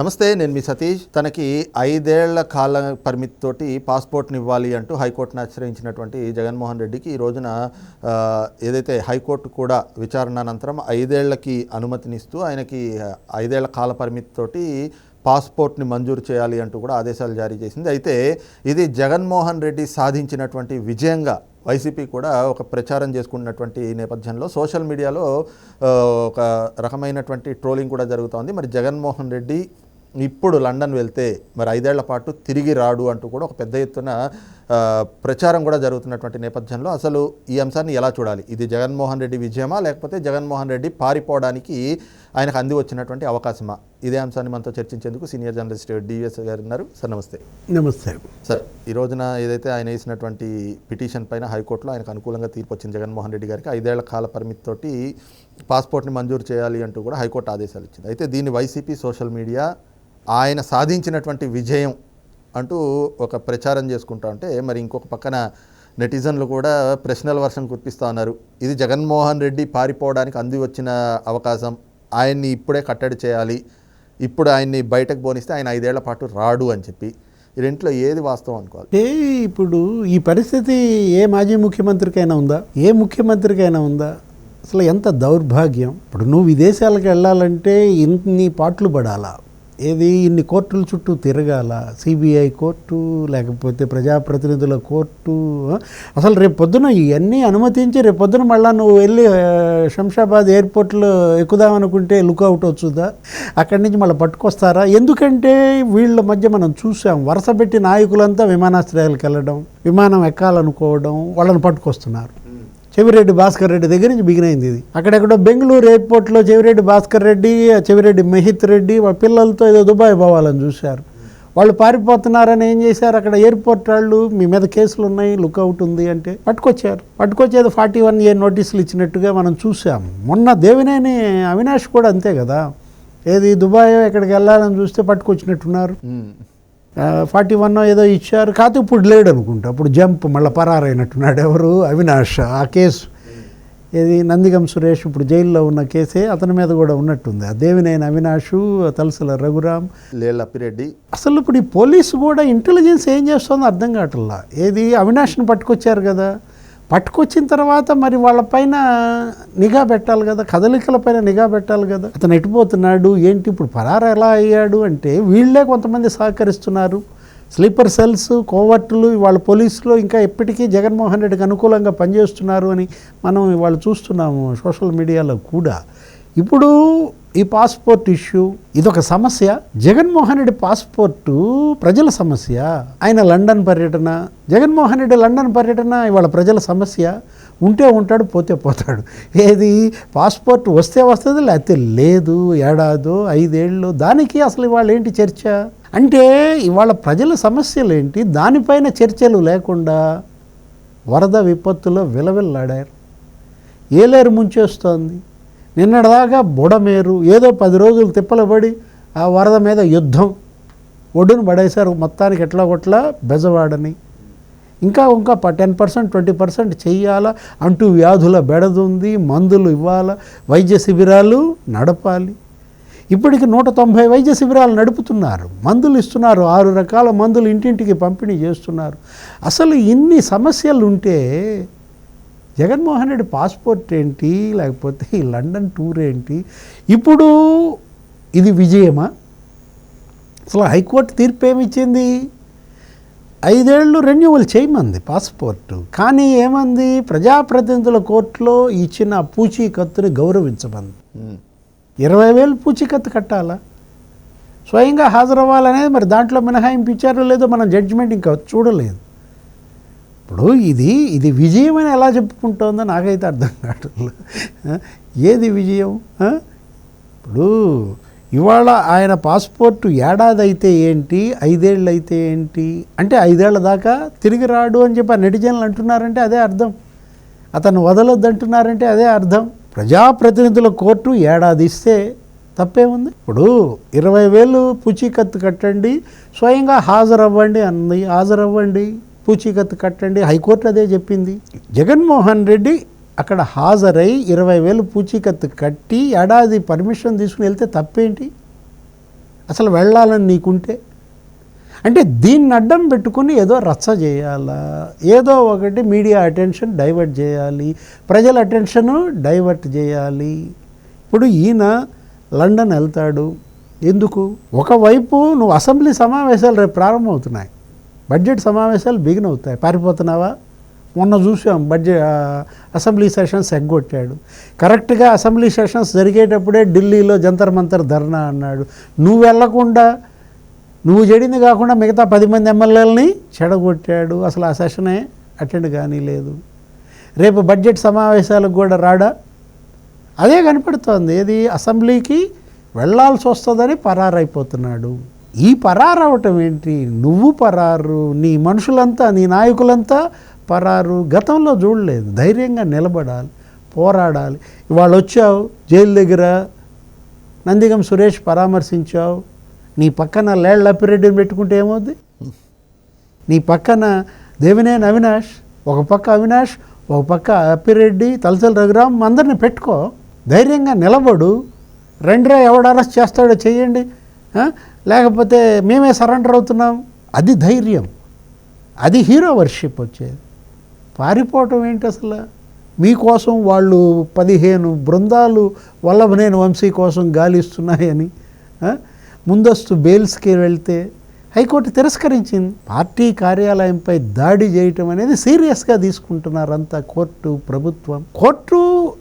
నమస్తే నేను మీ సతీష్. తనకి ఐదేళ్ళ కాల పరిమితితోటి పాస్పోర్ట్ని ఇవ్వాలి అంటూ హైకోర్టును ఆశ్రయించినటువంటి జగన్మోహన్ రెడ్డికి ఈ రోజున ఏదైతే హైకోర్టు కూడా విచారణ అనంతరం ఐదేళ్ళకి అనుమతినిస్తూ ఆయనకి ఐదేళ్ళ కాల పరిమితితోటి పాస్పోర్ట్ని మంజూరు చేయాలి అంటూ కూడా ఆదేశాలు జారీ చేసింది. అయితే ఇది జగన్మోహన్ రెడ్డి సాధించినటువంటి విజయంగా వైసీపీ కూడా ఒక ప్రచారం చేసుకున్నటువంటి నేపథ్యంలో సోషల్ మీడియాలో ఒక రకమైనటువంటి ట్రోలింగ్ కూడా జరుగుతోంది. మరి జగన్మోహన్ రెడ్డి ఇప్పుడు లండన్ వెళ్తే మరి ఐదేళ్ళ పాటు తిరిగి రాడు అంటూ కూడా ఒక పెద్ద ఎత్తున ప్రచారం కూడా జరుగుతున్నటువంటి నేపథ్యంలో అసలు ఈ అంశాన్ని ఎలా చూడాలి? ఇది జగన్మోహన్ రెడ్డి విజయమా? లేకపోతే జగన్మోహన్ రెడ్డి పారిపోవడానికి ఆయనకు అంది వచ్చినటువంటి అవకాశమా? ఇదే అంశాన్ని మనతో చర్చించేందుకు సీనియర్ జర్నలిస్ట్ డివిఎస్ గారు ఉన్నారు. సార్ నమస్తే. నమస్తే. సార్ ఈ రోజున ఏదైతే ఆయన వేసినటువంటి పిటిషన్ పైన హైకోర్టులో ఆయనకు అనుకూలంగా తీర్పు వచ్చింది జగన్మోహన్ రెడ్డి గారికి ఐదేళ్ళ కాల పరిమితితోటి పాస్పోర్ట్ని మంజూరు చేయాలి అంటూ కూడా హైకోర్టు ఆదేశాలు ఇచ్చింది. అయితే దీన్ని వైసీపీ సోషల్ మీడియా ఆయన సాధించినటువంటి విజయం అంటూ ఒక ప్రచారం చేసుకుంటా ఉంటే మరి ఇంకొక పక్కన నెటిజన్లు కూడా ప్రశ్నల వర్షం కురిపిస్తూ ఉన్నారు. ఇది జగన్మోహన్ రెడ్డి పారిపోవడానికి అంది వచ్చిన అవకాశం. ఆయన్ని ఇప్పుడే కట్టడి చేయాలి. ఇప్పుడు ఆయన్ని బయటకు పోనిస్తే ఆయన ఐదేళ్ళ పాటు రాడు అని చెప్పి. రెంట్లో ఏది వాస్తవం అనుకోవాలి? ఇప్పుడు ఈ పరిస్థితి ఏ మాజీ ముఖ్యమంత్రికైనా ఉందా? ఏ ముఖ్యమంత్రికైనా ఉందా? అసలు ఎంత దౌర్భాగ్యం. ఇప్పుడు నువ్వు విదేశాలకు వెళ్ళాలంటే ఇన్ని పాటలు పడాలా? ఏది ఇన్ని కోర్టుల చుట్టూ తిరగాల? సిబిఐ కోర్టు లేకపోతే ప్రజాప్రతినిధుల కోర్టు అసలు రేపు పొద్దున ఇవన్నీ అనుమతించి రేపు పొద్దున మళ్ళీ నువ్వు వెళ్ళి శంషాబాద్ ఎయిర్పోర్ట్లో ఎక్కుదామనుకుంటే లుకౌట్ వచ్చుదా? అక్కడి నుంచి మళ్ళీ పట్టుకొస్తారా? ఎందుకంటే వీళ్ళ మధ్య మనం చూసాం వరుస పెట్టి నాయకులంతా విమానాశ్రయాలకు వెళ్ళడం విమానం ఎక్కాలనుకోవడం వాళ్ళని పట్టుకొస్తున్నారు. చెవిరెడ్డి భాస్కర్ రెడ్డి దగ్గర నుంచి బిగినైంది ఇది. అక్కడెక్కడో బెంగళూరు ఎయిర్పోర్ట్లో చెవిరెడ్డి భాస్కర్ రెడ్డి ఆ చెవిరెడ్డి మహిత్ రెడ్డి వాళ్ళ పిల్లలతో ఏదో దుబాయ్ పోవాలని చూశారు. వాళ్ళు పారిపోతున్నారని ఏం చేశారు? అక్కడ ఎయిర్పోర్ట్ వాళ్ళు మీ మీద కేసులు ఉన్నాయి లుక్అవుట్ ఉంది అంటే పట్టుకొచ్చారు. పట్టుకొచ్చేది ఫార్టీ వన్ ఏ నోటీసులు ఇచ్చినట్టుగా మనం చూసాం మొన్న దేవినేని అవినాష్ కూడా అంతే కదా. ఏది దుబాయ్ ఎక్కడికి వెళ్ళాలని చూస్తే పట్టుకొచ్చినట్టున్నారు. ఫార్టీ వన్ ఏదో ఇచ్చారు. కాకపోతే ఇప్పుడు లేడు అనుకుంటా. అప్పుడు జంప్ మళ్ళీ పరారైనట్టున్నాడు ఎవరు? అవినాష్. ఆ కేసు. ఏది? నందిగం సురేష్ ఇప్పుడు జైల్లో ఉన్న కేసే అతని మీద కూడా ఉన్నట్టుంది. ఆ దేవినేని అవినాష్ తలసల రఘురామ్. లేళ్ళ అప్పిరెడ్డి అసలు ఇప్పుడు ఈ పోలీసు కూడా ఇంటెలిజెన్స్ ఏం చేస్తుందో అర్థం కావట్లా. ఏది? అవినాష్ని పట్టుకొచ్చారు కదా. పట్టుకొచ్చిన తర్వాత మరి వాళ్ళపైన నిఘా పెట్టాలి కదా కదలికలపైన నిఘా పెట్టాలి కదా. అతను ఎటుపోతున్నాడు ఏంటి ఇప్పుడు పరారు ఎలా అయ్యాడు అంటే వీళ్ళే కొంతమంది సహకరిస్తున్నారు. స్లీపర్ సెల్స్ కోవర్టులు వాళ్ళ పోలీసులు ఇంకా ఎప్పటికీ జగన్మోహన్ రెడ్డికి అనుకూలంగా పనిచేస్తున్నారు అని మనం వాళ్ళు చూస్తున్నాము సోషల్ మీడియాలో కూడా. ఇప్పుడు ఈ పాస్పోర్ట్ ఇష్యూ ఇదొక సమస్య. జగన్మోహన్ రెడ్డి పాస్పోర్టు ప్రజల సమస్య. ఆయన లండన్ పర్యటన జగన్మోహన్ రెడ్డి లండన్ పర్యటన ఇవాళ ప్రజల సమస్య. ఉంటే ఉంటాడు పోతే పోతాడు. ఏది? పాస్పోర్ట్ వస్తే వస్తుంది లేకపోతే లేదు ఏడాదో ఐదేళ్ళు. దానికి అసలు ఇవాళ ఏంటి చర్చ? అంటే ఇవాళ ప్రజల సమస్యలు ఏంటి? దానిపైన చర్చలు లేకుండా వరద విపత్తులో విలవిల్లాడారు. ఏలేరు ముంచేస్తోంది. నిన్నటిదాకా బుడమేరు ఏదో పది రోజులు తిప్పలబడి ఆ వరద మీద యుద్ధం. ఒడ్డును పడేశారు మొత్తానికి ఎట్లా కొట్లా? బెజవాడని. ఇంకా ఇంకా టెన్ పర్సెంట్ ట్వంటీ పర్సెంట్ చెయ్యాలా? అంటూ వ్యాధుల బెడదుంది మందులు ఇవ్వాలా? వైద్య శిబిరాలు నడపాలి. ఇప్పటికి నూట తొంభై వైద్య శిబిరాలు నడుపుతున్నారు. మందులు ఇస్తున్నారు. ఆరు రకాల మందులు ఇంటింటికి పంపిణీ చేస్తున్నారు. అసలు ఇన్ని సమస్యలు ఉంటే జగన్మోహన్ రెడ్డి పాస్పోర్ట్ ఏంటి? లేకపోతే ఈ లండన్ టూర్ ఏంటి? ఇప్పుడు ఇది విజయమా? అసలు హైకోర్టు తీర్పు ఏమి ఇచ్చింది? ఐదేళ్ళు రెన్యువల్ చేయమంది పాస్పోర్టు. కానీ ఏమంది? ప్రజాప్రతినిధుల కోర్టులో ఇచ్చిన పూచీకత్తుని గౌరవించమంది. ఇరవై వేలు పూచీకత్తు కట్టాలా? స్వయంగా హాజరవ్వాలనేది మరి దాంట్లో మినహాయింపు ఇచ్చారో లేదో మనం జడ్జిమెంట్ ఇంకా చూడలేదు. ఇప్పుడు ఇది ఇది విజయం అని ఎలా చెప్పుకుంటోందో నాకైతే అర్థం కావట్లేదు. ఏది విజయం? ఇప్పుడు ఇవాళ ఆయన పాస్పోర్ట్ ఏడాది అయితే ఏంటి ఐదేళ్ళు అయితే ఏంటి అంటే ఐదేళ్ళ దాకా తిరిగి రాడు అని చెప్పి నెటిజన్లు అంటున్నారంటే అదే అర్థం. అతను వదలొద్దంటున్నారంటే అదే అర్థం. ప్రజాప్రతినిధుల కోర్టు ఏడాది ఇస్తే తప్పేముంది? ఇప్పుడు ఇరవై వేలు పూచీకత్తు కట్టండి స్వయంగా హాజరవ్వండి అన్నది హాజరవ్వండి. పూచీకత్తు కట్టండి. హైకోర్టు అదే చెప్పింది. జగన్మోహన్ రెడ్డి అక్కడ హాజరై ఇరవై వేలు పూచీకత్తు కట్టి ఏడాది పర్మిషన్ తీసుకుని వెళ్తే తప్పేంటి? అసలు వెళ్ళాలని నీకుంటే? అంటే దీన్ని అడ్డం పెట్టుకుని ఏదో రచ్చ చేయాలా? ఏదో ఒకటి మీడియా అటెన్షన్ డైవర్ట్ చేయాలి. ప్రజల అటెన్షన్ డైవర్ట్ చేయాలి. ఇప్పుడు ఈయన లండన్ వెళ్తాడు. ఎందుకు? ఒకవైపు నువ్వు అసెంబ్లీ సమావేశాలు రేపు ప్రారంభమవుతున్నాయి. బడ్జెట్ సమావేశాలు బిగిన్ అవుతాయి. పారిపోతున్నావా? మొన్న చూసాం బడ్జెట్ అసెంబ్లీ సెషన్స్ ఎగ్గొట్టాడు. కరెక్ట్గా అసెంబ్లీ సెషన్స్ జరిగేటప్పుడే ఢిల్లీలో జంతర్ మంతర్ ధర్నా అన్నాడు. నువ్వు వెళ్ళకుండా నువ్వు చెడింది కాకుండా మిగతా పది మంది ఎమ్మెల్యేలని చెడగొట్టాడు. అసలు ఆ సెషనే అటెండ్ కానీ లేదు. రేపు బడ్జెట్ సమావేశాలకు కూడా రాడా? అదే కనపడుతోంది. ఏది? అసెంబ్లీకి వెళ్ళాల్సి వస్తుందని పరారైపోతున్నాడు. ఈ పరారవటం ఏంటి? నువ్వు పరారు నీ మనుషులంతా నీ నాయకులంతా పరారు. గతంలో చూడలేదు. ధైర్యంగా నిలబడాలి పోరాడాలి. ఇవాళ వచ్చావు జైలు దగ్గర నందిగం సురేష్ పరామర్శించావు. నీ పక్కన లేళ్ళ అప్పిరెడ్డిని పెట్టుకుంటే ఏమవుద్ది? నీ పక్కన దేవినేని అవినాష్ ఒక పక్క అవినాష్ ఒక పక్క అప్పిరెడ్డి తలసల రఘురామ్ అందరిని పెట్టుకో. ధైర్యంగా నిలబడు. రెండ్రా ఎవడు అరెస్ట్ చేస్తాడో చేయండి లేకపోతే మేమే సరెండర్ అవుతున్నాం? అది ధైర్యం. అది హీరో వర్షిప్ వచ్చేది. పారిపోవటం ఏంటి అసలు? మీకోసం వాళ్ళు పదిహేను బృందాలు వల్లభనేని వంశీ కోసం గాలిస్తున్నాయని ముందస్తు బెయిల్స్కి వెళ్తే హైకోర్టు తిరస్కరించింది. పార్టీ కార్యాలయంపై దాడి చేయటం అనేది సీరియస్గా తీసుకుంటున్నారు అంతా కోర్టు ప్రభుత్వం. కోర్టు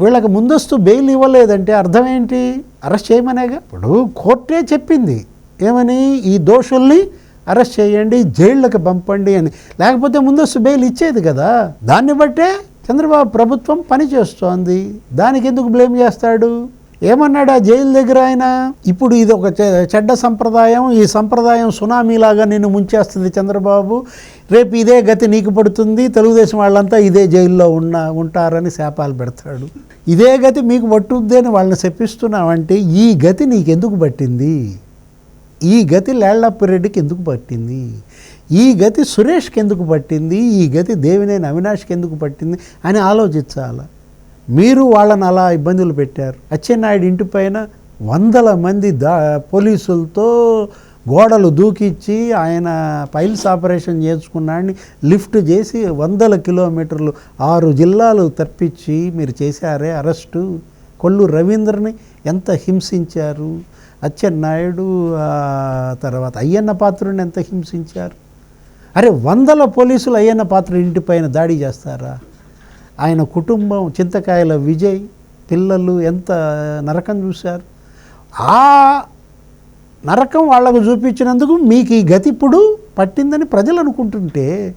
వీళ్ళకి ముందస్తు బెయిల్ ఇవ్వలేదంటే అర్థం ఏంటి? అరెస్ట్ చేయమనేగా? ఇప్పుడు కోర్టే చెప్పింది. ఏమని? ఈ దోషుల్ని అరెస్ట్ చేయండి జైళ్ళకి పంపండి అని. లేకపోతే ముందస్తు బెయిల్ ఇచ్చేది కదా? దాన్ని బట్టే చంద్రబాబు ప్రభుత్వం పనిచేస్తోంది. దానికి ఎందుకు బ్లేమ్ చేస్తాడు? ఏమన్నాడు ఆ జైలు దగ్గర ఆయన? ఇప్పుడు ఇది ఒక చె- చెడ్డ సంప్రదాయం ఈ సంప్రదాయం సునామీలాగా నిన్ను ముంచేస్తుంది చంద్రబాబు. రేపు ఇదే గతి నీకు పడుతుంది తెలుగుదేశం వాళ్ళంతా ఇదే జైల్లో ఉన్న ఉంటారని శాపాలు పెడతాడు. ఇదే గతి మీకు పట్టుద్ది అని వాళ్ళని చెప్పిస్తున్నావంటే ఈ గతి నీకెందుకు పట్టింది? ఈ గతి లేళ్ళప్పిరెడ్డికి ఎందుకు పట్టింది? ఈ గతి సురేష్కి ఎందుకు పట్టింది? ఈ గతి దేవినేని అవినాష్కి ఎందుకు పట్టింది? అని ఆలోచించాలి. మీరు వాళ్ళని అలా ఇబ్బందులు పెట్టారు. అచ్చెన్నాయుడు ఇంటి పైన వందల మంది దా పోలీసులతో గోడలు దూకిచ్చి ఆయన పైల్స్ ఆపరేషన్ చేసుకున్నాడని లిఫ్ట్ చేసి వందల కిలోమీటర్లు ఆరు జిల్లాలు తప్పించి మీరు చేశారే అరెస్టు. కొల్లు రవీంద్రని ఎంత హింసించారు. అచ్చెన్నాయుడు తర్వాత అయ్యన్న పాత్రుని ఎంత హింసించారు. అరే వందల పోలీసులు అయ్యన్న పాత్ర ఇంటిపైన దాడి చేస్తారా? ఆయన కుటుంబం చింతకాయల విజయ్ పిల్లలు ఎంత నరకం చూశారు. ఆ నరకం వాళ్ళకు చూపించినందుకు మీకు ఈ గతి ఇప్పుడు పట్టిందని ప్రజలు అనుకుంటుంటే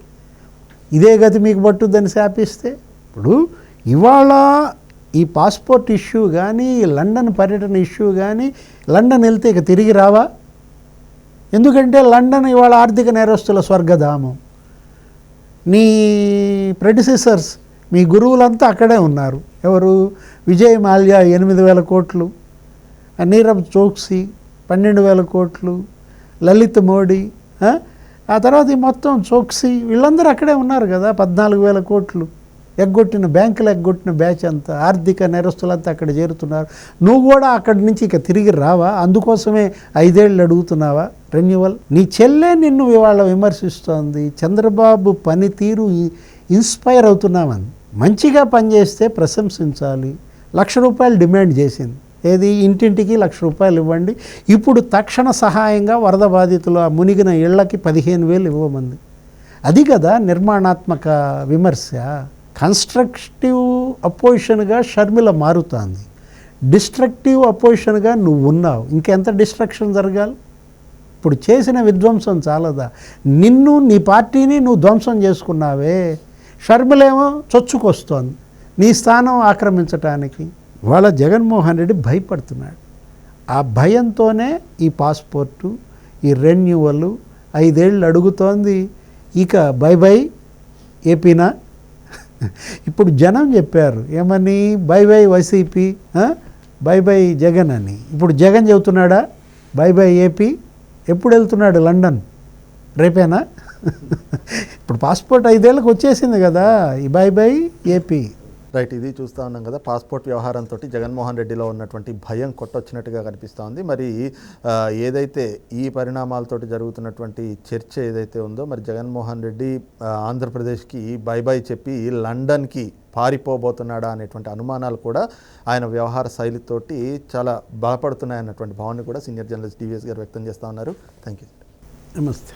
ఇదే గతి మీకు పట్టుద్దని శాపిస్తే ఇప్పుడు ఇవాళ ఈ పాస్పోర్ట్ ఇష్యూ కానీ లండన్ పర్యటన ఇష్యూ కానీ లండన్ వెళ్తే ఇక తిరిగి రావా? ఎందుకంటే లండన్ ఇవాళ ఆర్థిక నేరస్తుల స్వర్గధామం. నీ ప్రెడిసెసర్స్ మీ గురువులంతా అక్కడే ఉన్నారు. ఎవరు? విజయ్ మాల్యా ఎనిమిది వేల కోట్లు నీరవ్ చోక్సీ పన్నెండు వేల కోట్లు లలిత్ మోడీ ఆ? తర్వాత ఈ మొత్తం చోక్సీ వీళ్ళందరూ అక్కడే ఉన్నారు కదా పద్నాలుగు వేల కోట్లు. ఎగ్గొట్టిన బ్యాంకులు ఎగ్గొట్టిన బ్యాచ్ అంతా ఆర్థిక నేరస్తులంతా అక్కడ చేరుతున్నారు. నువ్వు కూడా అక్కడి నుంచి ఇక తిరిగి రావా? అందుకోసమే ఐదేళ్ళు అడుగుతున్నావా? రెన్యువల్ నీ చెల్లె నిన్ను ఇవాళ విమర్శిస్తోంది. చంద్రబాబు పనితీరు ఇన్స్పైర్ అవుతున్నామని మంచిగా పనిచేస్తే ప్రశంసించాలి. లక్ష రూపాయలు డిమాండ్ చేసింది. ఏది? ఇంటింటికి లక్ష రూపాయలు ఇవ్వండి. ఇప్పుడు తక్షణ సహాయంగా వరద బాధితులు ఆ మునిగిన ఇళ్ళకి పదిహేను వేలు ఇవ్వమంది. అది కదా నిర్మాణాత్మక విమర్శ. కన్స్ట్రక్టివ్ అపోజిషన్గా షర్మిల మారుతోంది. డిస్ట్రక్టివ్ అపోజిషన్గా నువ్వు ఉన్నావు. ఇంకెంత డిస్ట్రక్షన్ జరగాలి? ఇప్పుడు చేసిన విధ్వంసం చాలదా? నిన్ను నీ పార్టీని నువ్వు ధ్వంసం చేసుకున్నావే. షర్మిలేమో చొచ్చుకొస్తోంది. నీ స్థానం ఆక్రమించటానికి. వాళ్ళ జగన్మోహన్ రెడ్డి భయపడుతున్నాడు. ఆ భయంతోనే ఈ పాస్పోర్టు ఈ రెన్యువల్ ఐదేళ్ళు అడుగుతోంది. ఇక బై బై ఏపీనా? ఇప్పుడు జనం చెప్పారు ఏమని? Bye bye YCP bye bye Jagan అని. ఇప్పుడు జగన్ చెబుతున్నాడా? బై బై ఏపీ ఎప్పుడు వెళ్తున్నాడు లండన్? రేపేనా? ఇప్పుడు పాస్పోర్ట్ ఐదేళ్ళకి వచ్చేసింది కదా. ఈ బై బై ఏపీ రైట్ ఇది చూస్తూ ఉన్నాం కదా. పాస్పోర్ట్ వ్యవహారంతో జగన్మోహన్ రెడ్డిలో ఉన్నటువంటి భయం కొట్టొచ్చినట్టుగా కనిపిస్తూ ఉంది మరి ఏదైతే ఈ పరిణామాలతోటి జరుగుతున్నటువంటి చర్చ ఏదైతే ఉందో మరి జగన్మోహన్ రెడ్డి ఆంధ్రప్రదేశ్కి బై బై చెప్పి లండన్కి పారిపోబోతున్నాడా అనేటువంటి అనుమానాలు కూడా ఆయన వ్యవహార శైలితోటి చాలా బలపడుతున్నాయన్నటువంటి భావాన్ని కూడా సీనియర్ జర్నలిస్ట్ డివిఎస్ గారు వ్యక్తం చేస్తూ ఉన్నారు. థ్యాంక్ యూ నమస్తే.